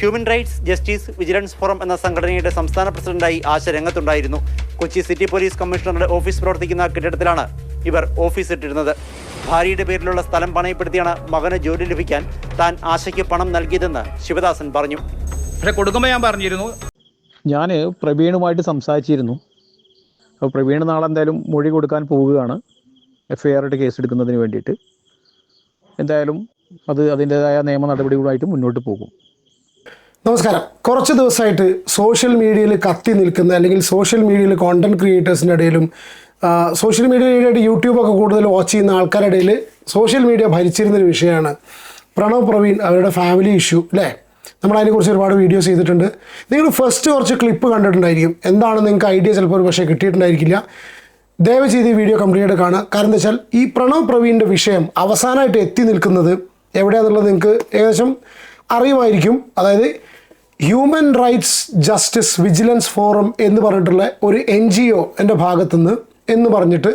Human rights justice vigilance forum എന്ന സംഘടനയുടെ സംസ്ഥാന പ്രസിഡന്റായി ആശ രംഗത്തുണ്ടായിരുന്നു കൊച്ചി സിറ്റി പോലീസ് കമ്മീഷണറുടെ ഓഫീസ് പ്രവർത്തിക്കുന്ന കെട്ടിടത്തിലാണ് ഇവർ ഓഫീസ് ഇട്ടിരുന്നത്. ഭാര്യയുടെ പേരിലുള്ള സ്ഥലം പണയപ്പെടുത്തിയാണ് മകന് ജോലി ലഭിക്കാൻ താൻ ആശയ്ക്ക് പണം നൽകിയതെന്ന് ശിവദാസൻ പറഞ്ഞു. പക്ഷെ കൊടുക്കുമ്പോൾ ഞാൻ പറഞ്ഞിരുന്നു. ഞാൻ പ്രവീണുമായിട്ട് സംസാരിച്ചിരുന്നു. അപ്പോൾ പ്രവീൺ നാളെ എന്തായാലും മൊഴി കൊടുക്കാൻ പോവുകയാണ്. എഫ് ഐ ആറായിട്ട് കേസ് എടുക്കുന്നതിന് വേണ്ടിയിട്ട്. എന്തായാലും അത് അതിന്റെതായ നിയമ നടപടികളുമായിട്ട് മുന്നോട്ട് പോകും. നമസ്കാരം. കുറച്ച് ദിവസമായിട്ട് സോഷ്യൽ മീഡിയയിൽ കത്തി നിൽക്കുന്ന അല്ലെങ്കിൽ സോഷ്യൽ മീഡിയയിൽ കോണ്ടന്റ് ക്രിയേറ്റേഴ്സിന്റെ ഇടയിലും സോഷ്യൽ മീഡിയയിലായിട്ട് യൂട്യൂബൊക്കെ കൂടുതൽ വാച്ച് ചെയ്യുന്ന ആൾക്കാരുടെ ഇടയിൽ സോഷ്യൽ മീഡിയ ഭരിച്ചിരുന്നൊരു വിഷയമാണ് പ്രണവ് പ്രവീൺ അവരുടെ ഫാമിലി ഇഷ്യൂ അല്ലേ നമ്മൾ അതിനെക്കുറിച്ച് ഒരുപാട് വീഡിയോസ് ചെയ്തിട്ടുണ്ട്. നിങ്ങൾ ഫസ്റ്റ് കുറച്ച് ക്ലിപ്പ് കണ്ടിട്ടുണ്ടായിരിക്കും. എന്താണ് നിങ്ങൾക്ക് ഐഡിയ ചിലപ്പോൾ ഒരു പക്ഷേ കിട്ടിയിട്ടുണ്ടായിരിക്കില്ല. ദയവ് ചെയ്ത് ഈ വീഡിയോ കംപ്ലീറ്റ് കാണുക. കാരണം എന്താ വെച്ചാൽ ഈ പ്രണവ് പ്രവീണിന്റെ വിഷയം അവസാനമായിട്ട് എത്തി നിൽക്കുന്നത് എവിടെയാണെന്നുള്ളത് നിങ്ങൾക്ക് ഏകദേശം അറിയുമായിരിക്കും. അതായത് human rights justice vigilance forum എന്ന് പറഞ്ഞിട്ടുള്ള ഒരു എൻ ജി ഒ എന്റെ ഭാഗത്തുനിന്ന് എന്ന് പറഞ്ഞിട്ട്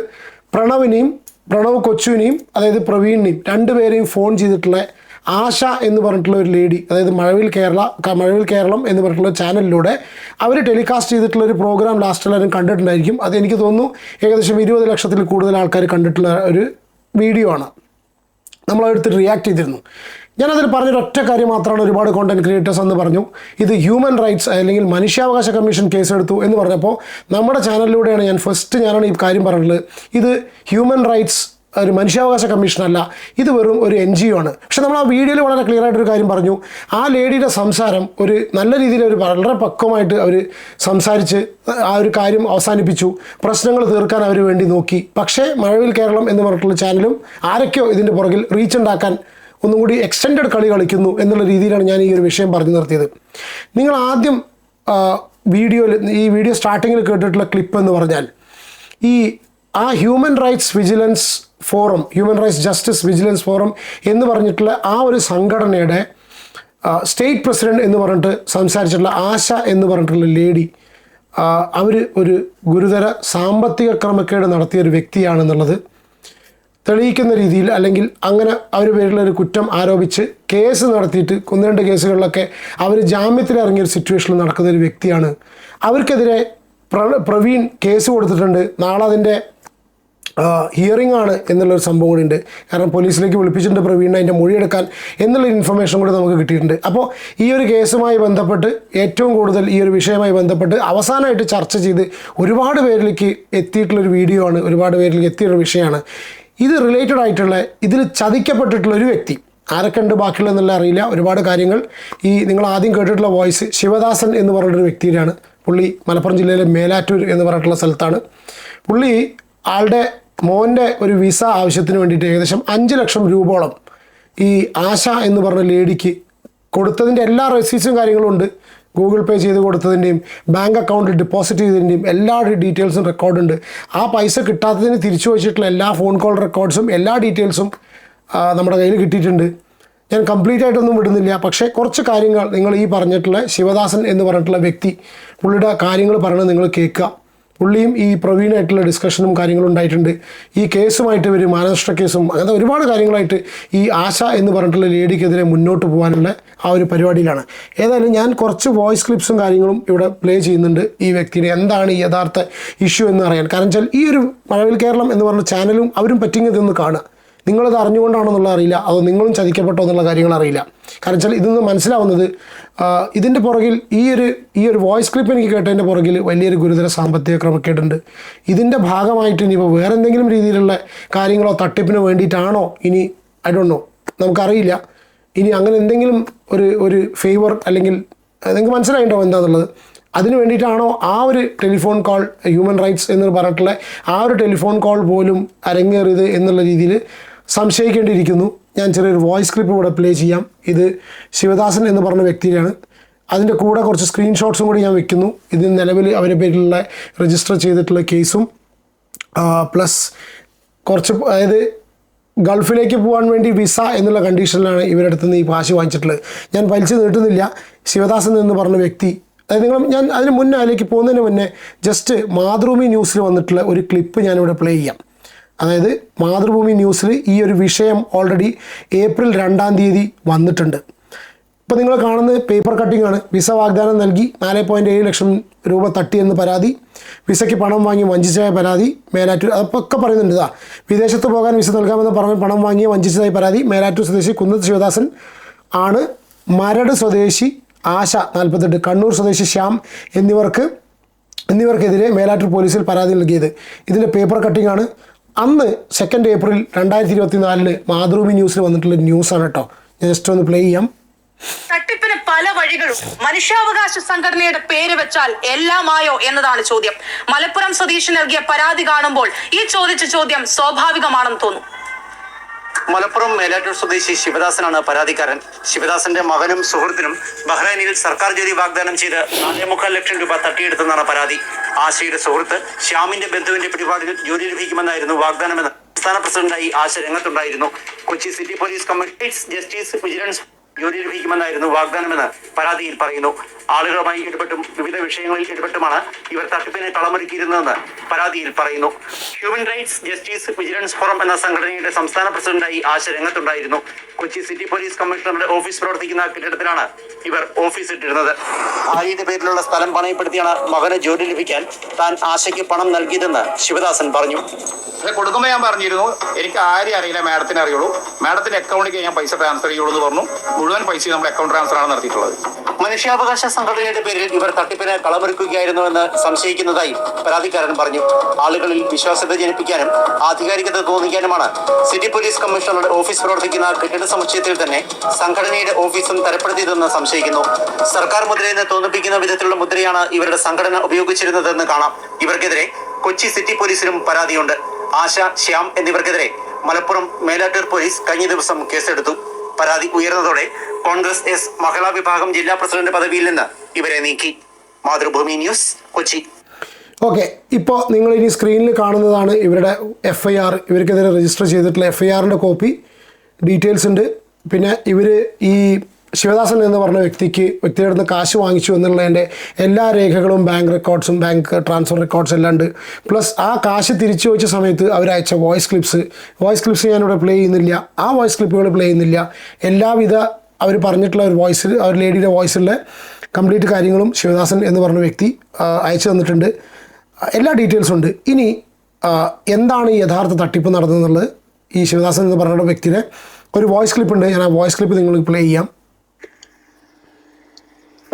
പ്രണവിനെയും പ്രണവ് കൊച്ചുവിനെയും അതായത് പ്രവീണിനെയും രണ്ടുപേരെയും ഫോൺ ചെയ്തിട്ടുള്ള ആശ എന്ന് പറഞ്ഞിട്ടുള്ള ഒരു ലേഡി അതായത് മഴവിൽ കേരള മഴവിൽ കേരളം എന്ന് പറഞ്ഞിട്ടുള്ള ചാനലിലൂടെ അവർ ടെലികാസ്റ്റ് ചെയ്തിട്ടുള്ള ഒരു പ്രോഗ്രാം ലാസ്റ്റ് എല്ലാവരും കണ്ടിട്ടുണ്ടായിരിക്കും. അത് എനിക്ക് തോന്നുന്നു ഏകദേശം ഇരുപത് ലക്ഷത്തിൽ കൂടുതൽ ആൾക്കാർ കണ്ടിട്ടുള്ള ഒരു വീഡിയോ ആണ്. നമ്മളതെടുത്ത് റിയാക്ട് ചെയ്തിരുന്നു. ഞാനതിൽ പറഞ്ഞൊരു ഒറ്റ കാര്യം മാത്രമാണ് ഒരുപാട് കോണ്ടന്റ് ക്രിയേറ്റേഴ്സ് എന്ന് പറഞ്ഞു. ഇത് ഹ്യൂമൻ റൈറ്റ്സ് അല്ലെങ്കിൽ മനുഷ്യാവകാശ കമ്മീഷൻ കേസ് എടുത്തു എന്ന് പറഞ്ഞപ്പോൾ നമ്മുടെ ചാനലിലൂടെയാണ് ഞാൻ ഫസ്റ്റ് ഞാനാണ് ഈ കാര്യം പറഞ്ഞിട്ടുള്ളത് ഇത് ഹ്യൂമൻ റൈറ്റ്സ് ഒരു മനുഷ്യാവകാശ കമ്മീഷനല്ല ഇത് വെറും ഒരു എൻ ജി ഒ ആണ്. പക്ഷെ നമ്മൾ ആ വീഡിയോയിൽ വളരെ ക്ലിയർ ആയിട്ട് ഒരു കാര്യം പറഞ്ഞു. ആ ലേഡിയുടെ സംസാരം ഒരു നല്ല രീതിയിൽ ഒരു വളരെ പക്വമായിട്ട് അവർ സംസാരിച്ച് ആ ഒരു കാര്യം അവസാനിപ്പിച്ചു. പ്രശ്നങ്ങൾ തീർക്കാൻ അവർ വേണ്ടി നോക്കി. പക്ഷേ മഴവിൽ കേരളം എന്ന് പറഞ്ഞിട്ടുള്ള ചാനലും ആരൊക്കെയോ ഇതിന്റെ പുറകിൽ റീച്ച് ഉണ്ടാക്കാൻ ഒന്നും കൂടി എക്സ്റ്റൻഡ് കളി കളിക്കുന്നു എന്നുള്ള രീതിയിലാണ് ഞാൻ ഈ ഒരു വിഷയം പറഞ്ഞു നിർത്തിയത്. നിങ്ങൾ ആദ്യം വീഡിയോയിൽ ഈ വീഡിയോ സ്റ്റാർട്ടിങ്ങിൽ കേട്ടിട്ടുള്ള ക്ലിപ്പ് എന്ന് പറഞ്ഞാൽ ഈ ആ human rights vigilance forum human rights justice vigilance forum എന്ന് പറഞ്ഞിട്ടുള്ള ആ ഒരു സംഘടനയുടെ സ്റ്റേറ്റ് പ്രസിഡന്റ് എന്ന് പറഞ്ഞിട്ട് സംസാരിച്ചിട്ടുള്ള ആശ എന്ന് പറഞ്ഞിട്ടുള്ള ലേഡി അവർ ഒരു ഗുരുതര സാമ്പത്തിക ക്രമക്കേട് നടത്തിയ ഒരു വ്യക്തിയാണെന്നുള്ളത് തെളിയിക്കുന്ന രീതിയിൽ അല്ലെങ്കിൽ അങ്ങനെ അവർ പേരിലൊരു കുറ്റം ആരോപിച്ച് കേസ് നടത്തിയിട്ട് ഒന്ന് രണ്ട് കേസുകളിലൊക്കെ അവർ ഒരു സിറ്റുവേഷനിൽ നടക്കുന്ന ഒരു വ്യക്തിയാണ്. അവർക്കെതിരെ പ്ര പ്രവീൺ കേസ് കൊടുത്തിട്ടുണ്ട്. നാളെ അതിന്റെ ഹിയറിംഗ് ആണ് എന്നുള്ളൊരു സംഭവം കൂടി ഉണ്ട്. കാരണം പോലീസിലേക്ക് വിളിപ്പിച്ചിട്ടുണ്ട് പ്രവീണിനെ അതിന്റെ മൊഴിയെടുക്കാൻ എന്നുള്ള ഇൻഫർമേഷൻ കൂടി നമുക്ക് കിട്ടിയിട്ടുണ്ട്. അപ്പോൾ ഈ ഒരു കേസുമായി ബന്ധപ്പെട്ട് ഏറ്റവും കൂടുതൽ ഈ ഒരു വിഷയവുമായി ബന്ധപ്പെട്ട് അവസാനമായിട്ട് ചർച്ച ചെയ്ത് ഒരുപാട് പേരിലേക്ക് എത്തിയിട്ടുള്ളൊരു വീഡിയോ ആണ്. ഒരുപാട് പേരിലേക്ക് എത്തിയിട്ടുള്ള വിഷയമാണ്. ഇത് റിലേറ്റഡ് ആയിട്ടുള്ള ഇതിൽ ചതിക്കപ്പെട്ടിട്ടുള്ള ഒരു വ്യക്തി. ആരൊക്കെ ഉണ്ട് ബാക്കിയുള്ള എന്നുള്ള അറിയില്ല. ഒരുപാട് കാര്യങ്ങൾ. ഈ നിങ്ങൾ ആദ്യം കേട്ടിട്ടുള്ള വോയിസ് ശിവദാസൻ എന്ന് പറഞ്ഞിട്ടൊരു വ്യക്തിയുടെയാണ്. പുള്ളി മലപ്പുറം ജില്ലയിലെ മേലാറ്റൂർ എന്ന് പറഞ്ഞിട്ടുള്ള സ്ഥലത്താണ്. പുള്ളി ആളുടെ മോന്റെ ഒരു വിസ ആവശ്യത്തിന് വേണ്ടിയിട്ട് ഏകദേശം അഞ്ച് ലക്ഷം രൂപോളം ഈ ആശ എന്ന് പറഞ്ഞ ലേഡിക്ക് കൊടുത്തതിന്റെ എല്ലാ റെസീസും കാര്യങ്ങളും ഉണ്ട്. ഗൂഗിൾ പേ ചെയ്ത് കൊടുത്തതിന്റെയും ബാങ്ക് അക്കൗണ്ട് ഡെപ്പോസിറ്റ് ചെയ്തതിന്റെയും എല്ലാ ഡീറ്റെയിൽസും റെക്കോർഡുണ്ട് ആ പൈസ കിട്ടാത്തതിന് തിരിച്ചു വെച്ചിട്ടുള്ള എല്ലാ ഫോൺ കോൾ റെക്കോർഡ്സും എല്ലാ ഡീറ്റെയിൽസും നമ്മുടെ കയ്യിൽ കിട്ടിയിട്ടുണ്ട്. ഞാൻ കംപ്ലീറ്റ് ആയിട്ടൊന്നും വിടുന്നില്ല. പക്ഷേ കുറച്ച് കാര്യങ്ങൾ നിങ്ങൾ ഈ പറഞ്ഞിട്ടുള്ള ശിവദാസൻ എന്ന് പറഞ്ഞിട്ടുള്ള വ്യക്തി പുള്ളിയുടെ കാര്യങ്ങൾ പറയുന്നത് നിങ്ങൾ കേൾക്കുക. പുള്ളിയും ഈ പ്രവീണായിട്ടുള്ള ഡിസ്കഷനും കാര്യങ്ങളും ഉണ്ടായിട്ടുണ്ട്. ഈ കേസുമായിട്ട് ഇവർ മാനനഷ്ട കേസും അങ്ങനത്തെ ഒരുപാട് കാര്യങ്ങളായിട്ട് ഈ ആശ എന്ന് പറഞ്ഞിട്ടുള്ള ലേഡിക്കെതിരെ മുന്നോട്ട് പോകാനുള്ള ആ ഒരു പരിപാടിയിലാണ്. ഏതായാലും ഞാൻ കുറച്ച് വോയിസ് ക്ലിപ്സും കാര്യങ്ങളും ഇവിടെ പ്ലേ ചെയ്യുന്നുണ്ട് ഈ വ്യക്തിയുടെ എന്താണ് ഈ യഥാർത്ഥ ഇഷ്യൂ എന്ന് അറിയാൻ. കാരണം വെച്ചാൽ ഈ ഒരു മഴവിൽ കേരളം എന്ന് പറഞ്ഞ ചാനലും അവരും പറ്റിങ്ങതെന്ന് കാണുക. നിങ്ങളത് അറിഞ്ഞുകൊണ്ടാണെന്നുള്ള അറിയില്ല. അതോ നിങ്ങളും ചതിക്കപ്പെട്ടോ എന്നുള്ള കാര്യങ്ങൾ അറിയില്ല. കാരണം വെച്ചാൽ ഇതിൽ നിന്ന് മനസ്സിലാവുന്നത് ഇതിന്റെ പുറകിൽ ഈ ഒരു ഈ ഒരു വോയിസ് ക്ലിപ്പ് എനിക്ക് കേട്ടതിന്റെ പുറകിൽ വലിയൊരു ഗുരുതര സാമ്പത്തിക ക്രമക്കേടുണ്ട്. ഇതിന്റെ ഭാഗമായിട്ട് ഇനിയിപ്പോൾ വേറെ എന്തെങ്കിലും രീതിയിലുള്ള കാര്യങ്ങളോ തട്ടിപ്പിനോ വേണ്ടിയിട്ടാണോ ഇനി ഐ ഡോണ്ട് നോ നമുക്കറിയില്ല. ഇനി അങ്ങനെ എന്തെങ്കിലും ഒരു ഒരു ഫേവർ അല്ലെങ്കിൽ നിങ്ങൾക്ക് മനസ്സിലായിട്ടോ എന്താണെന്നുള്ളത് അതിന് വേണ്ടിയിട്ടാണോ ആ ഒരു ടെലിഫോൺ കോൾ ഹ്യൂമൻ റൈറ്റ്സ് എന്ന് പറഞ്ഞിട്ടുള്ള ആ ഒരു ടെലിഫോൺ കോൾ പോലും അരങ്ങേറിയത് എന്നുള്ള രീതിയിൽ സംശയിക്കേണ്ടിയിരിക്കുന്നു. ഞാൻ ചെറിയൊരു വോയിസ് ക്ലിപ്പ് ഇവിടെ പ്ലേ ചെയ്യാം. ഇത് ശിവദാസൻ എന്ന് പറഞ്ഞ വ്യക്തിയാണ് അതിന്റെ കൂടെ കുറച്ച് സ്ക്രീൻഷോട്ട്സും കൂടി ഞാൻ വെക്കുന്നു. ഇത് നിലവിൽ അവരുടെ പേരിലുള്ള രജിസ്റ്റർ ചെയ്തിട്ടുള്ള കേസും പ്ലസ് കുറച്ച് അതായത് ഗൾഫിലേക്ക് പോകാൻ വേണ്ടി വിസ എന്നുള്ള കണ്ടീഷനിലാണ് ഇവരുടെ അടുത്ത് നിന്ന് ഈ കാശ് വാങ്ങിച്ചിട്ടുള്ളത്. ഞാൻ വലിച്ചു നീട്ടുന്നില്ല. ശിവദാസൻ എന്ന് പറഞ്ഞ വ്യക്തി അതായത് നിങ്ങൾ ഞാൻ അതിന് മുന്നേ അതിലേക്ക് പോകുന്നതിന് മുന്നേ ജസ്റ്റ് മാതൃഭൂമി ന്യൂസിൽ വന്നിട്ടുള്ള ഒരു ക്ലിപ്പ് ഞാനിവിടെ പ്ലേ ചെയ്യാം. അതായത് മാതൃഭൂമി ന്യൂസിൽ ഈ ഒരു വിഷയം ഓൾറെഡി ഏപ്രിൽ രണ്ടാം തീയതി വന്നിട്ടുണ്ട്. ഇപ്പോൾ നിങ്ങൾ കാണുന്നത് പേപ്പർ കട്ടിംഗ് ആണ്. വിസ വാഗ്ദാനം നൽകി നാല് പോയിന്റ് ഏഴ് ലക്ഷം രൂപ തട്ടിയെന്ന് പരാതി. വിസയ്ക്ക് പണം വാങ്ങി വഞ്ചിച്ചതായ പരാതി. മേലാറ്റൂർ അതൊക്കെ പറയുന്നുണ്ട് ഇതാ. വിദേശത്ത് പോകാൻ വിസ നൽകാമെന്ന് പറഞ്ഞ് പണം വാങ്ങി വഞ്ചിച്ചതായി പരാതി. മേലാറ്റൂർ സ്വദേശി കുന്നത്ത് ശിവദാസൻ ആണ്. മരട് സ്വദേശി ആശ നാൽപ്പത്തെട്ട് കണ്ണൂർ സ്വദേശി ശ്യാം എന്നിവർക്ക് എന്നിവർക്കെതിരെ മേലാറ്റൂർ പോലീസിൽ പരാതി നൽകിയത്. ഇതിന്റെ പേപ്പർ കട്ടിംഗ് ആണ്. അന്ന് സെക്കൻഡ് ഏപ്രിൽ രണ്ടായിരത്തി ഇരുപത്തി നാലിന് മാതൃഭൂമി ന്യൂസിൽ വന്നിട്ടുള്ള ന്യൂസാണ് കേട്ടോ ഞാൻ ജസ്റ്റ് ഒന്ന് പ്ലേ ചെയ്യാം. തട്ടിപ്പിന് പല വഴികളും. മനുഷ്യാവകാശ സംഘടനയുടെ പേര് വെച്ചാൽ എല്ലാമായോ എന്നതാണ് ചോദ്യം. മലപ്പുറം സ്വദേശി നൽകിയ പരാതി കാണുമ്പോൾ ഈ ചോദിച്ച ചോദ്യം സ്വാഭാവികമാണെന്ന് തോന്നുന്നു മലപ്പുറം മേലാറ്റൂർ സ്വദേശി ശിവദാസനാണ് പരാതിക്കാരൻ. ശിവദാസന്റെ മകനും സുഹൃത്തിനും ബഹ്റൈനിൽ സർക്കാർ ജോലി വാഗ്ദാനം ചെയ്ത് നാലേ മുക്കാൽ ലക്ഷം രൂപ തട്ടിയെടുത്തെന്നാണ് പരാതി. ആശയുടെ സുഹൃത്ത് ശ്യാമിന്റെ ബന്ധുവിന്റെ പിടിപാടിൽ ജോലി ലഭിക്കുമെന്നായിരുന്നു വാഗ്ദാനമെന്ന് സംസ്ഥാന പ്രസിഡന്റായി Asha രംഗത്തുണ്ടായിരുന്നു. Kochi city police commissioner justice vigilance ജോലി ലഭിക്കുമെന്നായിരുന്നു വാഗ്ദാനമെന്ന് പരാതിയിൽ പറയുന്നു. ആളുകളുമായി ഇടപെട്ടും വിവിധ വിഷയങ്ങളിൽ ഇടപെട്ടുമാണ് ഇവർ തട്ടിപ്പിനെ കളമൊരുക്കിയിരുന്നതെന്ന് പരാതിയിൽ പറയുന്നു. Human rights justice vigilance forum എന്ന സംഘടനയുടെ സംസ്ഥാന പ്രസിഡന്റായി ആശ രംഗത്തുണ്ടായിരുന്നു. കൊച്ചി സിറ്റി പോലീസ് കമ്മീഷണറുടെ ഓഫീസ് പ്രവർത്തിക്കുന്ന കെട്ടിടത്തിലാണ് ഇവർ ഓഫീസ് ഇട്ടിരുന്നത്. ഭാര്യയുടെ പേരിലുള്ള സ്ഥലം പണയപ്പെടുത്തിയാണ് മകന് ജോലി ലഭിക്കാൻ താൻ ആശയ്ക്ക് പണം നൽകിയതെന്ന് ശിവദാസൻ പറഞ്ഞു. കൊടുക്കുമ്പോൾ ഞാൻ പറഞ്ഞിരുന്നു എനിക്ക് ആരെയും അറിയില്ല മാഡത്തിന് അറിയുള്ളൂ. മാഡത്തിന്റെ അക്കൗണ്ടിലേക്ക് ഞാൻ പൈസ ട്രാൻസ്ഫർ ചെയ്യുള്ളൂ എന്ന് പറഞ്ഞു. മുഴുവൻ പൈസ നമ്മുടെ അക്കൗണ്ട് ട്രാൻസ്ഫർ ആണ് നടത്തിയിട്ടുള്ളത്. മനുഷ്യാവകാശ സംഘടനയുടെ പേരിൽ ഇവർ തട്ടിപ്പിന് കളമൊരുക്കുകയായിരുന്നുവെന്ന് സംശയിക്കുന്നതായി പരാതിക്കാരൻ പറഞ്ഞു. ആളുകളിൽ വിശ്വാസ്യത ജനിപ്പിക്കാനും ആധികാരികത തോന്നിക്കാനുമാണ് സിറ്റി പോലീസ് കമ്മീഷണറുടെ ഓഫീസ് പ്രവർത്തിക്കുന്ന കെട്ടിട സമുച്ചയത്തിൽ തന്നെ സംഘടനയുടെ ഓഫീസും തരപ്പെടുത്തിയതെന്ന് സംശയിക്കുന്നു. സർക്കാർ മുദ്രയെന്ന് തോന്നിപ്പിക്കുന്ന വിധത്തിലുള്ള മുദ്രയാണ് ഇവരുടെ സംഘടന ഉപയോഗിച്ചിരുന്നതെന്ന് കാണാം. ഇവർക്കെതിരെ കൊച്ചി സിറ്റി പോലീസിനും പരാതിയുണ്ട്. ആശ ശ്യാം എന്നിവർക്കെതിരെ മലപ്പുറം മേലാറ്റൂർ പോലീസ് കഴിഞ്ഞ ദിവസം കേസെടുത്തു. പരാതി ഉയർന്നതോടെ കോൺഗ്രസ് എസ് മഹിളാ വിഭാഗം ജില്ലാ പ്രസിഡന്റ് പദവിയിൽ നിന്ന് ഇവരെ നീക്കി. മാതൃഭൂമി ന്യൂസ് കൊച്ചി. ഓക്കെ ഇപ്പോൾ നിങ്ങൾ ഇനി സ്ക്രീനിൽ കാണുന്നതാണ് ഇവരുടെ എഫ് ഐ ആർ ഇവർക്കെതിരെ രജിസ്റ്റർ ചെയ്തിട്ടുള്ള എഫ് ഐ ആറിന്റെ കോപ്പി. ഡീറ്റെയിൽസ് ഉണ്ട്. പിന്നെ ഇവർ ഈ ശിവദാസൻ എന്ന് പറഞ്ഞ വ്യക്തിക്ക് വ്യക്തിയുടെ അടുത്ത് കാശ് വാങ്ങിച്ചു എന്നുള്ളതിന്റെ എല്ലാ രേഖകളും ബാങ്ക് റെക്കോർഡ്സും ബാങ്ക് ട്രാൻസ്ഫർ റെക്കോർഡ്സ് എല്ലാം ഉണ്ട്. പ്ലസ് ആ കാശ് തിരിച്ചു വെച്ച സമയത്ത് അവരയച്ച വോയിസ് ക്ലിപ്സ് വോയിസ് ക്ലിപ്സ് ഞാനിവിടെ പ്ലേ ചെയ്യുന്നില്ല. ആ വോയിസ് ക്ലിപ്പുകൾ പ്ലേ ചെയ്യുന്നില്ല. എല്ലാവിധ അവർ പറഞ്ഞിട്ടുള്ള ഒരു വോയിസ് ആ ഒരു ലേഡിയുടെ വോയിസിലെ കംപ്ലീറ്റ് കാര്യങ്ങളും ശിവദാസൻ എന്ന് പറഞ്ഞ വ്യക്തി അയച്ചു തന്നിട്ടുണ്ട്. എല്ലാ ഡീറ്റെയിൽസും ഉണ്ട്. ഇനി എന്താണ് യഥാർത്ഥ തട്ടിപ്പ് നടന്നതെന്നുള്ളത് ഈ ശിവദാസൻ എന്ന് പറഞ്ഞ വ്യക്തിയുടെ ഒരു വോയിസ് ക്ലിപ്പ് ഉണ്ട്. ഞാൻ ആ വോയിസ് ക്ലിപ്പ് നിങ്ങൾ പ്ലേ ചെയ്യാം.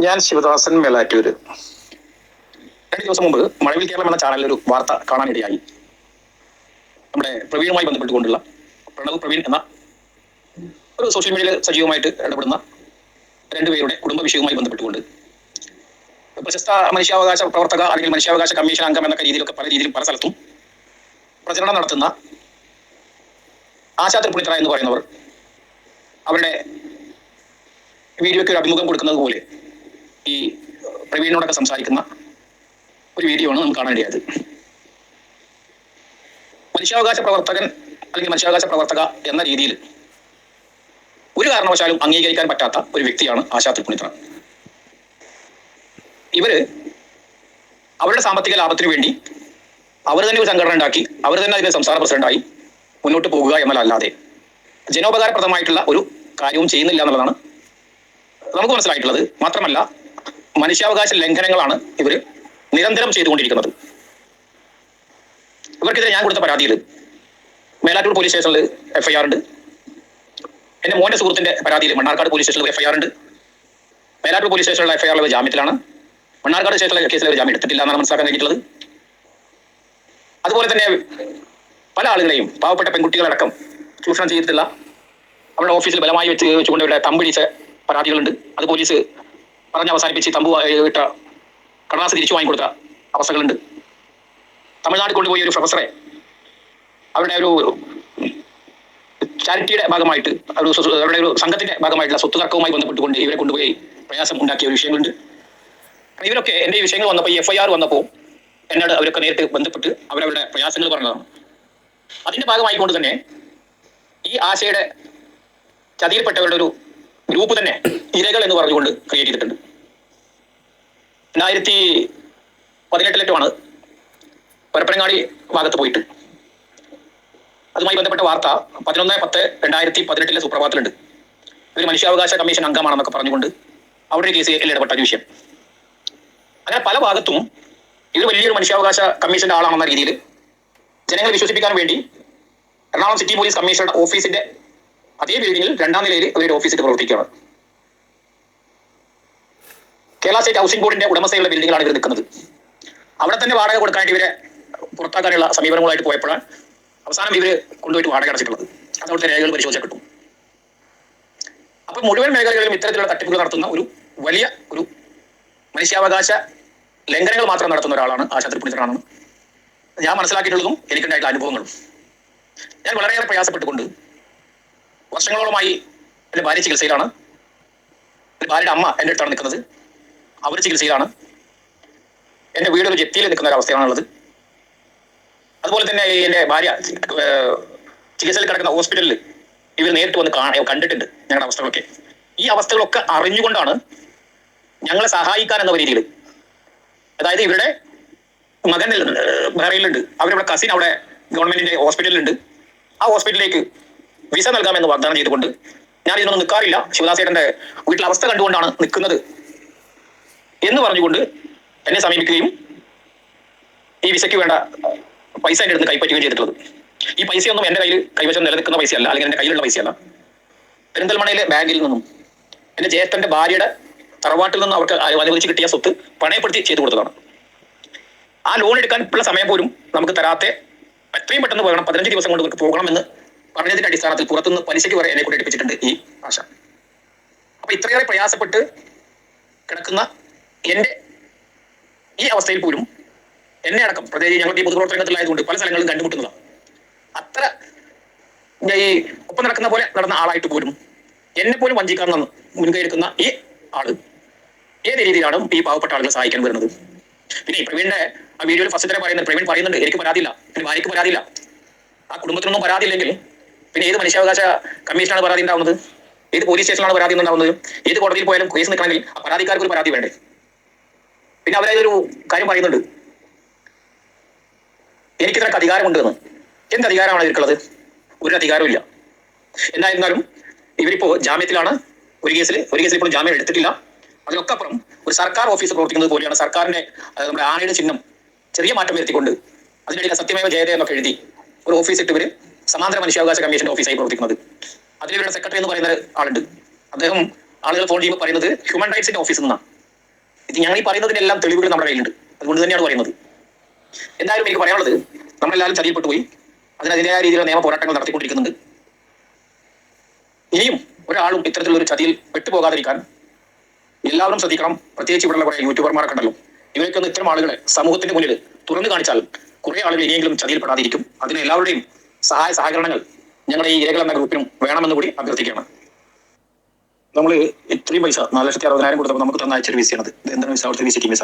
ഞാൻ ശിവദാസൻ മേലാറ്റൂര്. രണ്ട് ദിവസം മുമ്പ് മഴവിൽ കേരളം എന്ന ചാനലിൽ ഒരു വാർത്ത കാണാനിടയായി. നമ്മുടെ പ്രവീണുമായി ബന്ധപ്പെട്ടുകൊണ്ടുള്ള പ്രണവ് പ്രവീൺ എന്ന ഒരു സോഷ്യൽ മീഡിയയിൽ സജീവമായിട്ട് ഇടപെടുന്ന രണ്ടുപേരുടെ കുടുംബ വിഷയവുമായി ബന്ധപ്പെട്ടുകൊണ്ട് പ്രശസ്ത മനുഷ്യാവകാശ പ്രവർത്തക അല്ലെങ്കിൽ മനുഷ്യാവകാശ കമ്മീഷൻ അംഗം എന്നൊക്കെ രീതിയിലൊക്കെ പല രീതിയിലും പല സ്ഥലത്തും പ്രചരണം നടത്തുന്ന ആശാ പുണിത്ര എന്ന് പറയുന്നവർ അവരുടെ വീഡിയോയ്ക്ക് ഒരു അഭിമുഖം കൊടുക്കുന്നത് പോലെ ഈ പ്രവീണിനോടൊക്കെ സംസാരിക്കുന്ന ഒരു വീഡിയോ ആണ് നമുക്ക് കാണാനിടയായത് മനുഷ്യാവകാശ പ്രവർത്തകൻ അല്ലെങ്കിൽ മനുഷ്യാവകാശ പ്രവർത്തക എന്ന രീതിയിൽ ഒരു കാരണവശാലും അംഗീകരിക്കാൻ പറ്റാത്ത ഒരു വ്യക്തിയാണ് ആശാ തൃപ്പുണിത്തറ ഇവർ അവരുടെ സാമ്പത്തിക ലാഭത്തിന് വേണ്ടി അവർ തന്നെ ഒരു സംഘടന ഉണ്ടാക്കി അവർ തന്നെ അതിന്റെ സംസ്ഥാന പ്രസിഡന്റായി മുന്നോട്ട് പോകുക എന്നതല്ലാതെ ജനോപകാരപ്രദമായിട്ടുള്ള ഒരു കാര്യവും ചെയ്യുന്നില്ല എന്നുള്ളതാണ് നമുക്ക് മനസ്സിലായിട്ടുള്ളത്. മാത്രമല്ല മനുഷ്യാവകാശ ലംഘനങ്ങളാണ് ഇവർ നിരന്തരം ചെയ്തുകൊണ്ടിരിക്കുന്നത്. ഇവർക്കെതിരെ ഞാൻ കൊടുത്ത പരാതിയിൽ മേലാറ്റൂർ പോലീസ് സ്റ്റേഷനിൽ എഫ്ഐആർ ഉണ്ട്. എന്റെ മോന്റെ സുഹൃത്തിന്റെ പരാതിയിൽ മണ്ണാർക്കാട് പോലീസ് സ്റ്റേഷനിൽ എഫ്ഐആർ ഉണ്ട്. മേലാറ്റൂർ പോലീസ് സ്റ്റേഷനിലെ എഫ്ഐആറിൽ ജാമ്യത്തിലാണ്. മണ്ണാർക്കാട് സ്റ്റേഷനിലെ കേസിൽ ജാമ്യം എടുത്തിട്ടില്ല എന്നാണ് മനസ്സിലാക്കാൻ കഴിഞ്ഞിട്ടുള്ളത്. അതുപോലെ തന്നെ പല ആളുകളെയും പാവപ്പെട്ട പെൺകുട്ടികളടക്കം ചൂഷണം ചെയ്തിട്ടില്ല അവരുടെ ഓഫീസിൽ ബലമായി വെച്ച് വെച്ചുകൊണ്ട് ഇവിടെ തമ്പിടിച്ച പരാതികളുണ്ട്. അത് പോലീസ് പറഞ്ഞ് അവസാനിപ്പിച്ച് തമ്പു ഇട്ട കടലാസ് തിരിച്ചു വാങ്ങിക്കൊടുത്ത അവസ്ഥകളുണ്ട്. തമിഴ്നാട് കൊണ്ടുപോയി ഒരു പ്രൊഫസറെ അവരുടെ ഒരു ചാരിറ്റിയുടെ ഭാഗമായിട്ട് ഒരു അവരുടെ ഒരു സംഘത്തിന്റെ ഭാഗമായിട്ടുള്ള സ്വത്ത് തർക്കവുമായി ബന്ധപ്പെട്ടുകൊണ്ട് ഇവരെ കൊണ്ടുപോയി പ്രയാസം ഉണ്ടാക്കിയ ഒരു വിഷയങ്ങളുണ്ട്. ഇവരൊക്കെ എന്റെ വിഷയങ്ങൾ വന്നപ്പോൾ എഫ്ഐആർ വന്നപ്പോൾ എന്നോട് അവരൊക്കെ നേരിട്ട് ബന്ധപ്പെട്ട് അവരവരുടെ പ്രയാസങ്ങൾ പറഞ്ഞതാണ്. അതിന്റെ ഭാഗമായിക്കൊണ്ട് തന്നെ ഈ ആശയുടെ ചതിയിൽപ്പെട്ടവരുടെ ഒരു ഗ്രൂപ്പ് തന്നെ ഇരകൾ എന്ന് പറഞ്ഞുകൊണ്ട് ക്രിയേറ്റ് ചെയ്തിട്ടുണ്ട്. രണ്ടായിരത്തി പതിനെട്ടിലേറ്റമാണ് പരപ്പനങ്ങാടി ഭാഗത്ത് പോയിട്ട്. അതുമായി ബന്ധപ്പെട്ട വാർത്ത പതിനൊന്ന് പത്ത് രണ്ടായിരത്തി പതിനെട്ടിലെ സുപ്രഭാതത്തിലുണ്ട്. ഒരു മനുഷ്യാവകാശ കമ്മീഷൻ അംഗമാണെന്നൊക്കെ പറഞ്ഞുകൊണ്ട് അവിടെ ഒരു കേസ് ഇടപെട്ട ഒരു വിഷയം. അങ്ങനെ പല ഭാഗത്തും ഇത് വലിയൊരു മനുഷ്യാവകാശ കമ്മീഷന്റെ ആളാണെന്ന രീതിയിൽ ജനങ്ങളെ വിശ്വസിപ്പിക്കാൻ വേണ്ടി എറണാകുളം സിറ്റി പോലീസ് കമ്മീഷണറുടെ ഓഫീസിന്റെ അതേ ബിൽഡിംഗിൽ രണ്ടാം നിലയിൽ ഒരു ഓഫീസിൽ പ്രവർത്തിക്കുകയാണ്. കേരള സ്റ്റേറ്റ് ഹൗസിംഗ് ബോർഡിന്റെ ഉടമസ്ഥയുള്ള ബിൽഡിംഗിലാണ് ഇവർ നിൽക്കുന്നത്. അവിടെ തന്നെ വാടക കൊടുക്കാനായിട്ട് ഇവരെ പുറത്താക്കാനുള്ള സമീപനങ്ങളായിട്ട് പോയപ്പോഴാണ് അവസാനം ഇവർ കൊണ്ടുപോയിട്ട് വാടക അടച്ചിട്ടുള്ളത്. അതവിടുത്തെ രേഖകൾ പരിശോധിച്ചാൽ കിട്ടും. അപ്പൊ മുഴുവൻ മേഖലകളിലും ഇത്തരത്തിലുള്ള തട്ടിപ്പുകൾ നടത്തുന്ന ഒരു വലിയ ഒരു മനുഷ്യാവകാശ ലംഘനങ്ങൾ മാത്രം നടത്തുന്ന ഒരാളാണ് ആശാത്രി പുണിതനാണെന്ന് ഞാൻ മനസ്സിലാക്കിയിട്ടുള്ളതും എനിക്കുണ്ടായിട്ടുള്ള അനുഭവങ്ങളും. ഞാൻ വളരെയേറെ പ്രയാസപ്പെട്ടുകൊണ്ട് വർഷങ്ങളോളമായി എന്റെ ഭാര്യ ചികിത്സയിലാണ്. എന്റെ ഭാര്യയുടെ അമ്മ എന്റെ അടുത്താണ് നിൽക്കുന്നത്. അവർ ചികിത്സയിലാണ്. എന്റെ വീട് ഒരു ജപ്തിയിൽ നിൽക്കുന്ന ഒരു അതുപോലെ തന്നെ എന്റെ ഭാര്യ ചികിത്സയിൽ കിടക്കുന്ന ഹോസ്പിറ്റലിൽ ഇവർ നേരിട്ട് വന്ന് കാണ കണ്ടിട്ടുണ്ട് ഞങ്ങളുടെ അവസ്ഥകളൊക്കെ. ഈ അവസ്ഥകളൊക്കെ അറിഞ്ഞുകൊണ്ടാണ് ഞങ്ങളെ സഹായിക്കാൻ എന്ന രീതിയിൽ അതായത് ഇവരുടെ മകൻ ബഹ്റൈനിലുണ്ട് അവരുടെ കസിൻ അവിടെ ഗവൺമെന്റിന്റെ ഹോസ്പിറ്റലിലുണ്ട് ആ ഹോസ്പിറ്റലിലേക്ക് വിസ നൽകാമെന്ന് വാഗ്ദാനം ചെയ്തുകൊണ്ട് ഞാൻ ഇതിനൊന്നും നിൽക്കാറില്ല ശിവദാസേട്ടന്റെ വീട്ടിലെ അവസ്ഥ കണ്ടുകൊണ്ടാണ് നിൽക്കുന്നത് എന്ന് പറഞ്ഞുകൊണ്ട് എന്നെ സമീപിക്കുകയും ഈ വിസയ്ക്ക് വേണ്ട പൈസ എന്റെ അടുത്ത് കൈപ്പറ്റുകയും ചെയ്തിട്ടുള്ളത്. ഈ പൈസയൊന്നും എന്റെ കയ്യിൽ കൈവശം നിലനിൽക്കുന്ന പൈസയല്ല. അല്ലെങ്കിൽ എന്റെ കയ്യിലുള്ള പൈസയല്ല. പെരിന്തൽമണയിലെ ബാങ്കിൽ നിന്നും എന്റെ ജേഷ്ഠന്റെ ഭാര്യയുടെ തറവാട്ടിൽ നിന്നും അവർക്ക് അനുവദിച്ച് കിട്ടിയ സ്വത്ത് പണയപ്പെടുത്തി ചെയ്തു കൊടുത്തതാണ്. ആ ലോൺ എടുക്കാൻ ഉള്ള സമയം പോലും നമുക്ക് തരാത്ത എത്രയും പെട്ടെന്ന് പോകണം. പതിനഞ്ച് ദിവസം കൊണ്ട് നമുക്ക് പോകണം എന്ന് പറഞ്ഞതിന്റെ അടിസ്ഥാനത്തിൽ പുറത്തുനിന്ന് പലിശയ്ക്ക് വരെ എന്നെ കൂടെ എടുപ്പിച്ചിട്ടുണ്ട് ഈ ഭാഷ അപ്പൊ ഇത്രയേറെ പ്രയാസപ്പെട്ട് കിടക്കുന്ന എന്റെ ഈ അവസ്ഥയിൽ പോലും എന്നെ അടക്കം പ്രത്യേകിച്ച് ഞങ്ങളുടെ ഈ പൊതുപ്രവർത്തനത്തിലായതുകൊണ്ട് പല സ്ഥലങ്ങളിലും കണ്ടുമുട്ടുന്നതാണ്. അത്ര ഈ ഒപ്പം നടക്കുന്ന പോലെ നടന്ന ആളായിട്ട് പോലും എന്നെ പോലും വഞ്ചിക്കാൻ മുൻകൈ എടുക്കുന്ന ഈ ആൾ ഏത് രീതിയിലാണ് ഈ പാവപ്പെട്ട ആളുകളെ സഹായിക്കാൻ വരുന്നത്? പിന്നെ പ്രവീണിന്റെ ആ വീഡിയോയിൽ ഫസ്റ്റ് തന്നെ പറയുന്നത് പ്രവീൺ പറയുന്നുണ്ട് എനിക്ക് പരാതിയില്ല. എന്റെ ഭാര്യയ്ക്ക് പരാതിയില്ല. ആ കുടുംബത്തിനൊന്നും പരാതിയില്ലെങ്കിൽ പിന്നെ ഏത് മനുഷ്യാവകാശ കമ്മീഷനാണ് പരാതി ഉണ്ടാവുന്നത്? ഏത് പോലീസ് സ്റ്റേഷനാണ് പരാതി ഉണ്ടാവുന്നത്? ഏത് കോടതിയിൽ പോയാലും കേസ് നിൽക്കണമെങ്കിൽ ആ പരാതിക്കാർക്ക് ഒരു പരാതി വേണ്ടേ? പിന്നെ അവരൊരു കാര്യം പറയുന്നുണ്ട്. എനിക്ക് ഇതിനൊക്കെ അധികാരമുണ്ട് എന്ന് എന്ത് അധികാരമാണ് ഇവർക്കുള്ളത്? ഒരു അധികാരമില്ല എന്തായിരുന്നാലും ഇവരിപ്പോ ജാമ്യത്തിലാണ്. ഒരു കേസിൽ ഒരു കേസിൽ ഇപ്പോൾ ജാമ്യം എടുത്തിട്ടില്ല. അതിനൊക്കെ അപ്പുറം. ഒരു സർക്കാർ ഓഫീസ് പ്രവർത്തിക്കുന്നത് പോലെയാണ് സർക്കാരിന്റെ നമ്മുടെ ആനയുടെ ചിഹ്നം ചെറിയ മാറ്റം വരുത്തിക്കൊണ്ട് അതിനിടയിൽ സത്യമേവ ജയത എന്നൊക്കെ എഴുതി ഒരു ഓഫീസ് ഇട്ട് ഇവർ സമാന്തര മനുഷ്യാവകാശ കമ്മീഷന്റെ ഓഫീസായി പ്രവർത്തിക്കുന്നത്. അതിൽ ഇവരുടെ സെക്രട്ടറി എന്ന് പറയുന്ന ആളുണ്ട്. അദ്ദേഹം ആളുകൾ ഫോൺ ചെയ്യുമ്പോൾ പറയുന്നത് ഹ്യൂമൻ റൈറ്റ്സിന്റെ ഓഫീസിൽ നിന്നാണ് ഇത് ഞങ്ങൾ ഈ പറയുന്നതിനെല്ലാം തെളിവുകൾ നമ്മുടെ കയ്യിലുണ്ട്. അതുകൊണ്ട് തന്നെയാണ് പറയുന്നത്. എന്തായാലും എനിക്ക് പറയാനുള്ളത് നമ്മളെല്ലാവരും ചതിയിൽപ്പെട്ടു പോയി. അതിന് രീതിയിലുള്ള നിയമ പോരാട്ടങ്ങൾ നടത്തിക്കൊണ്ടിരിക്കുന്നുണ്ട്. ഇനിയും ഒരാളും ഇത്തരത്തിലുള്ള ഒരു ചതിയിൽ പെട്ടുപോകാതിരിക്കാൻ എല്ലാവരും ശ്രദ്ധിക്കണം. പ്രത്യേകിച്ച് ഇവിടെയുള്ള കുറെ യൂട്യൂബർമാരൊക്കെ ഉണ്ടല്ലോ. ഇവരൊക്കെ ഇത്തരം ആളുകളെ സമൂഹത്തിന്റെ മുന്നിൽ തുറന്നു കാണിച്ചാൽ കുറെ ആളുകൾ ഇനിയെങ്കിലും ചതിയിൽ പെടാതിരിക്കും അതിന് എല്ലാവരുടെയും സഹായ സഹകരണങ്ങൾ ഞങ്ങളുടെ ഈ ഇരകൾ എന്ന ഗ്രൂപ്പിനും വേണമെന്ന് കൂടി അഭ്യർത്ഥിക്കുകയാണ്. നമ്മൾ ഇത്രയും പൈസ നാല് ലക്ഷത്തി അറുപതിനായിരം കൊടുത്തപ്പോൾ നമുക്ക് തന്ന അയച്ചൊരു വിസയാണത് എന്താണ് വിസ അവിടുത്തെ വിസിറ്റിംഗ് വിസ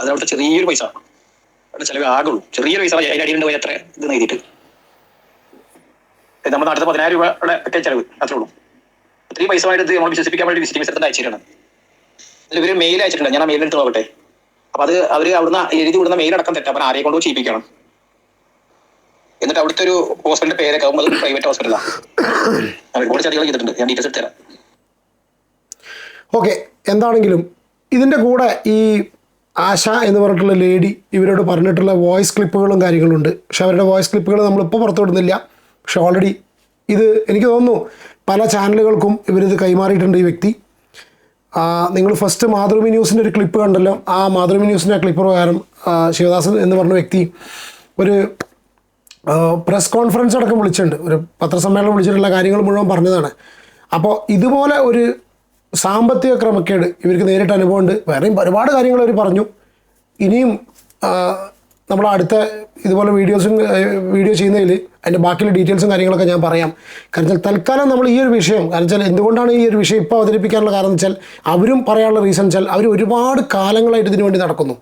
അത് അവിടുത്തെ ചെറിയൊരു പൈസ അവിടെ ചിലവ് ആകുള്ളൂ. ചെറിയൊരു പൈസ അതിന്റെ അടിയിൽ പോയി എത്ര ഇത് നേടിയിട്ട് നമ്മുടെ നാട്ടിൽ പതിനായിരം രൂപയുടെ ഒക്കെ ചെലവ്. അത്രേ ഉള്ളൂ. ഇത്രയും പൈസ ആയിട്ട് നമ്മൾ വിശ്വസിപ്പിക്കാൻ വേണ്ടി വിസിറ്റിംഗ് വിസ അയച്ചിട്ടാണ് ഇവർ മെയിൽ അയച്ചിട്ടുണ്ട്. ഞാൻ ആ മെയിൽ എടുത്ത് നോക്കട്ടെ. അപ്പൊ അത് അവർ അവിടുന്ന് എഴുതി വിടുന്ന മെയിൽ അടക്കം തെറ്റാ. അപ്പൊ ആരെ കൊണ്ട് ചെയ്യിപ്പിക്കണം എന്നിട്ട് അവിടുത്തെ ഒരു ഹോസ്പിറ്റലിന്റെ പേരൊക്കെ ആകുമ്പോൾ പ്രൈവറ്റ് ഹോസ്പിറ്റലാണ് ഒരുപാട് ചതികൾ ചെയ്തിട്ടുണ്ട്. ഞാൻ ഡീറ്റെയിൽസ് എടുത്തുതരാം ഓക്കെ എന്താണെങ്കിലും ഇതിന്റെ കൂടെ ഈ ആശ എന്ന് പറഞ്ഞിട്ടുള്ള ലേഡി ഇവരോട് പറഞ്ഞിട്ടുള്ള വോയിസ് ക്ലിപ്പുകളും കാര്യങ്ങളുണ്ട്. പക്ഷെ അവരുടെ വോയിസ് ക്ലിപ്പുകൾ നമ്മളിപ്പോൾ പുറത്തുവിടുന്നില്ല. പക്ഷെ ഓൾറെഡി ഇത് എനിക്ക് തോന്നുന്നു പല ചാനലുകൾക്കും ഇവരിത് കൈമാറിയിട്ടുണ്ട് ഈ വ്യക്തി. നിങ്ങൾ ഫസ്റ്റ് മാതൃഭൂമി ന്യൂസിന്റെ ഒരു ക്ലിപ്പ് കണ്ടല്ലോ. ആ മാതൃഭൂമി ന്യൂസിന്റെ ക്ലിപ്പ് പ്രകാരം ശിവദാസൻ എന്ന് പറഞ്ഞ വ്യക്തി ഒരു പ്രസ് കോൺഫറൻസ് അടക്കം വിളിച്ചിട്ടുണ്ട്. ഒരു പത്രസമ്മേളനം വിളിച്ചിട്ടുള്ള കാര്യങ്ങൾ മുഴുവൻ പറഞ്ഞതാണ്. അപ്പോൾ ഇതുപോലെ ഒരു സാമ്പത്തിക ക്രമക്കേട് ഇവർക്ക് നേരിട്ട് അനുഭവമുണ്ട്. വേറെയും ഒരുപാട് കാര്യങ്ങൾ അവർ പറഞ്ഞു. ഇനിയും നമ്മൾ അടുത്ത ഇതുപോലെ വീഡിയോസും വീഡിയോ ചെയ്യുന്നതിൽ അതിന്റെ ബാക്കിയുള്ള ഡീറ്റെയിൽസും കാര്യങ്ങളൊക്കെ ഞാൻ പറയാം. കാരണം വെച്ചാൽ തൽക്കാലം നമ്മൾ ഈ ഒരു വിഷയം കാരണം വെച്ചാൽ എന്തുകൊണ്ടാണ് ഈ ഒരു വിഷയം ഇപ്പോൾ അവതരിപ്പിക്കാനുള്ള കാരണം വെച്ചാൽ അവരും പറയാനുള്ള റീസൺ വെച്ചാൽ അവർ ഒരുപാട് കാലങ്ങളായിട്ട് ഇതിനു വേണ്ടി നടക്കുന്നു.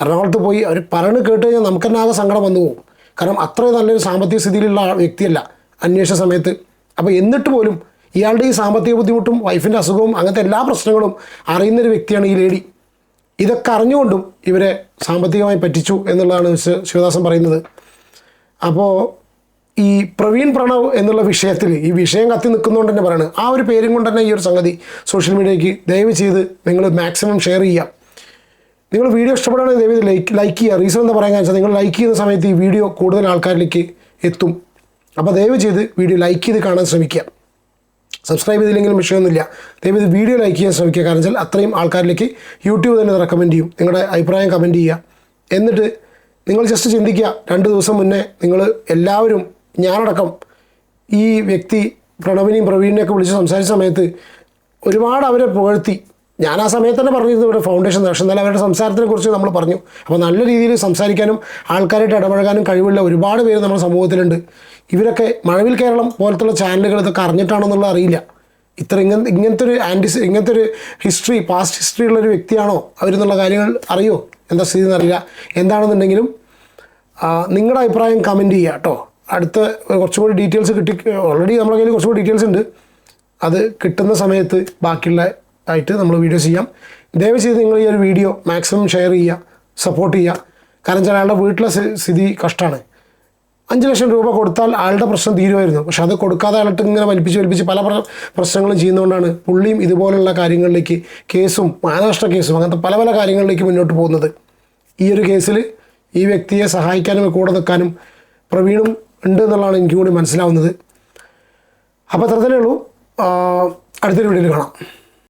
എറണാകുളത്ത് പോയി അവർ പറഞ്ഞു കേട്ട് കഴിഞ്ഞാൽ നമുക്ക് തന്നെ ആകെ സങ്കടം വന്നു പോകും. കാരണം അത്രയും നല്ലൊരു സാമ്പത്തിക സ്ഥിതിയിലുള്ള വ്യക്തിയല്ല അന്വേഷണ സമയത്ത്. അപ്പോൾ എന്നിട്ട് പോലും ഇയാളുടെ ഈ സാമ്പത്തിക ബുദ്ധിമുട്ടും വൈഫിന്റെ അസുഖവും അങ്ങനത്തെ എല്ലാ പ്രശ്നങ്ങളും അറിയുന്നൊരു വ്യക്തിയാണ് ഈ ലേഡി ഇതൊക്കെ അറിഞ്ഞുകൊണ്ടും ഇവരെ സാമ്പത്തികമായി പറ്റിച്ചു എന്നുള്ളതാണ് മിസ് ശിവദാസൻ പറയുന്നത്. അപ്പോൾ ഈ പ്രവീൺ പ്രണവ് എന്നുള്ള വിഷയത്തിൽ ഈ വിഷയം കത്തി നിൽക്കുന്നതുകൊണ്ട് തന്നെ പറയുന്നത് ആ ഒരു പേരും കൊണ്ട് തന്നെ ഈ ഒരു സംഗതി സോഷ്യൽ മീഡിയയ്ക്ക് ദയവ് ചെയ്ത് നിങ്ങൾ മാക്സിമം ഷെയർ ചെയ്യാം നിങ്ങൾ വീഡിയോ ഇഷ്ടപ്പെടുകയാണെങ്കിൽ ദയവ് ലൈക്ക് ലൈക്ക് ചെയ്യുക. റീസൺ എന്താ പറയാൻ വെച്ചാൽ നിങ്ങൾ ലൈക്ക് ചെയ്യുന്ന സമയത്ത് ഈ വീഡിയോ കൂടുതൽ ആൾക്കാരിലേക്ക് എത്തും. അപ്പോൾ ദയവ് ചെയ്ത് വീഡിയോ ലൈക്ക് ചെയ്ത് കാണാൻ ശ്രമിക്കുക. സബ്സ്ക്രൈബ് ചെയ്തില്ലെങ്കിലും വിഷയമൊന്നുമില്ല. ദയവീത് വീഡിയോ ലൈക്ക് ചെയ്യാൻ ശ്രമിക്കുക. കാരണം വെച്ചാൽ അത്രയും ആൾക്കാരിലേക്ക് യൂട്യൂബ് തന്നെ റെക്കമെൻഡ് ചെയ്യും. നിങ്ങളുടെ അഭിപ്രായം കമന്റ് ചെയ്യുക. എന്നിട്ട് നിങ്ങൾ ജസ്റ്റ് ചിന്തിക്കുക. രണ്ട് ദിവസം മുന്നേ നിങ്ങൾ എല്ലാവരും ഞാനടക്കം ഈ വ്യക്തി പ്രണവിനെയും പ്രവീണിനെയൊക്കെ വിളിച്ച് സംസാരിച്ച സമയത്ത് ഒരുപാട് അവരെ പുകഴ്ത്തി. ഞാൻ ആ സമയത്ത് തന്നെ പറഞ്ഞിരുന്നു ഇവിടെ ഫൗണ്ടേഷൻ പക്ഷേ എന്നാലും അവരുടെ സംസാരത്തിനെ കുറിച്ച് നമ്മൾ പറഞ്ഞു. അപ്പോൾ നല്ല രീതിയിൽ സംസാരിക്കാനും ആൾക്കാരായിട്ട് ഇടപഴകാനും കഴിവുള്ള ഒരുപാട് പേര് നമ്മുടെ സമൂഹത്തിലുണ്ട്. ഇവരൊക്കെ മഴവിൽ കേരളം പോലത്തുള്ള ചാനലുകൾ ഇതൊക്കെ അറിഞ്ഞിട്ടാണെന്നുള്ളത് അറിയില്ല. ഇത്ര ഇങ്ങ ഇങ്ങനത്തെ ഒരു ആന്റി ഇങ്ങനത്തെ ഒരു ഹിസ്റ്ററി പാസ്റ്റ് ഹിസ്റ്ററി ഉള്ളൊരു വ്യക്തിയാണോ അവരെന്നുള്ള കാര്യങ്ങൾ അറിയോ? എന്താ സ്ഥിതി എന്നറിയില്ല എന്താണെന്നുണ്ടെങ്കിലും നിങ്ങളുടെ അഭിപ്രായം കമന്റ് ചെയ്യുക കേട്ടോ. അടുത്ത കുറച്ചും കൂടി ഡീറ്റെയിൽസ് കിട്ടി ഓൾറെഡി നമ്മുടെ കയ്യിൽ കുറച്ചും കൂടി ഡീറ്റെയിൽസ് ഉണ്ട്. അത് കിട്ടുന്ന സമയത്ത് ബാക്കിയുള്ള ആയിട്ട് നമ്മൾ വീഡിയോ ചെയ്യാം. ദയവ് ചെയ്ത് നിങ്ങൾ ഈ ഒരു വീഡിയോ മാക്സിമം ഷെയർ ചെയ്യുക സപ്പോർട്ട് ചെയ്യുക. കാരണം വെച്ചാൽ അയാളുടെ വീട്ടിലെ സ്ഥിതി കഷ്ടമാണ് അഞ്ച് ലക്ഷം രൂപ കൊടുത്താൽ ആളുടെ പ്രശ്നം തീരുമായിരുന്നു. പക്ഷെ അത് കൊടുക്കാതെ അയാളിട്ട് ഇങ്ങനെ വലിപ്പിച്ച് വലിപ്പിച്ച് പല പ്ര- പ്രശ്നങ്ങളും ചെയ്യുന്നതുകൊണ്ടാണ് പുള്ളിയും ഇതുപോലുള്ള കാര്യങ്ങളിലേക്ക് കേസും മാനനഷ്ട കേസും അങ്ങനത്തെ പല പല കാര്യങ്ങളിലേക്ക് മുന്നോട്ട് പോകുന്നത്. ഈ ഒരു കേസിൽ ഈ വ്യക്തിയെ സഹായിക്കാനും കൂടെ നിൽക്കാനും പ്രവീണും ഉണ്ട് എന്നുള്ളതാണ് എനിക്ക് കൂടി മനസ്സിലാവുന്നത്. അപ്പോൾ അത്ര ഉള്ളൂ. അടുത്തൊരു വീഡിയോയിൽ കാണാം.